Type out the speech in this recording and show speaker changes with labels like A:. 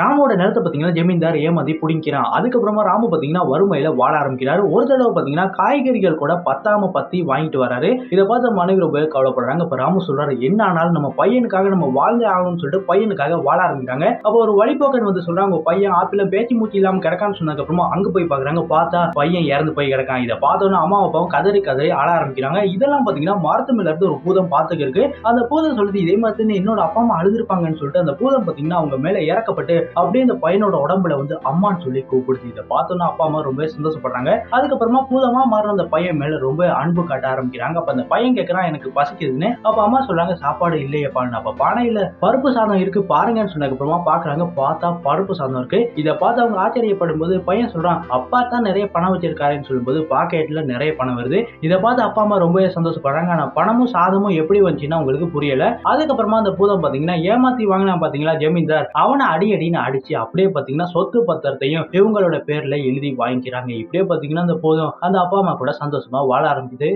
A: ராமோட நிலத்தை பார்த்தீங்கன்னா ஜமீன்தார் ஏமாதி புடிங்கிறான் அதுக்கப்புறமா ராமு பார்த்தீங்கன்னா வறுமையில வாழ ஆரம்பிக்கிறாரு. ஒரு தடவை பார்த்தீங்கன்னா காய்கறிகள் கூட பத்தாம பத்தி வாங்கிட்டு வராரு. இதை பார்த்து மனைவி ரொம்ப கவலைப்படுறாங்க. இப்போ ராமு சொல்றாரு என்ன ஆனாலும் நம்ம பையனுக்காக நம்ம வாழ்ந்தே ஆகணும்னு சொல்லிட்டு பையனுக்காக வாழ ஆரம்பிக்கிறாங்க. அப்போ ஒரு வழிபோக்கன் வந்து சொல்றாங்க உங்க பையன் ஆப்பிள பேச்சு மூச்சு இல்லாம கிடக்கான்னு சொன்னதுக்கு அப்புறமா அங்க போய் பாக்குறாங்க. பார்த்தா பையன் இறந்து போய் கிடக்கான். இதை பார்த்தோன்னா அம்மா அப்பாவும் கதறி கதறி ஆள ஆரம்பிக்கிறாங்க. இதெல்லாம் பார்த்தீங்கன்னா மரத்து மேல இருந்து ஒரு பூதம் பார்த்துக்கு இருக்கு அந்த பூதம் சொல்லுது இதே மாதிரி என்னோட அப்பா அம்மா அழுதுருப்பாங்கன்னு சொல்லிட்டு அந்த பூதம் பார்த்தீங்கன்னா அவங்க மேல இறக்கப்பட்டு அப்படியே அந்த பையனோட உடம்புல வந்து அம்மான்னு சொல்லி கூப்பிடுது இதை பார்த்தோன்னா அப்பா அம்மா ரொம்ப சந்தோஷப்படுறாங்க. அதுக்கப்புறமா பூதமா மாறின அந்த பையன் மேல ரொம்ப அன்பு காட்ட ஆரம்பிக்கிறாங்க. அப்ப அந்த பையன் கேட்கறான் எனக்கு பசிக்குதுன்னு. அப்ப அம்மா சொல்றாங்க சாப்பாடு இல்லையப்பா. அப்ப பானையில பருப்பு சாதம் இருக்கு பாருங்கன்னு சொன்னதுக்கு அப்புறமா பாக்குறாங்க பார்த்தா பருப்பு சாதம் இருக்கு. இதை பார்த்து அவங்க ஆச்சரியப்படும் போது பையன் சொல்றான் அப்பா தான் நிறைய பணம் வச்சிருக்காருன்னு சொல்லும்போது பாக்கெட்ல நிறைய பணம் வருது. இதை பார்த்து அப்பா அம்மா ரொம்பவே சந்தோஷப்படுறாங்க. ஆனா பணமும் சாதமும் எப்படி வந்துச்சுன்னா உங்களுக்கு புரியல. அதுக்கப்புறமா அந்த பூதம் பாத்தீங்கன்னா ஏமாத்தி வாங்கினா பாத்தீங்களா ஜமீன்தார். அவனை அடி அடின்னு அடிச்சு அப்படியே பாத்தீங்கன்னா சொத்து பத்திரத்தையும் இவங்களோட பேர்ல எழுதி வாங்கிக்கிறாங்க. இப்படியே பாத்தீங்கன்னா அந்த போதும் அந்த அப்பா அம்மா கூட சந்தோஷமா வாழ ஆரம்பிக்குது.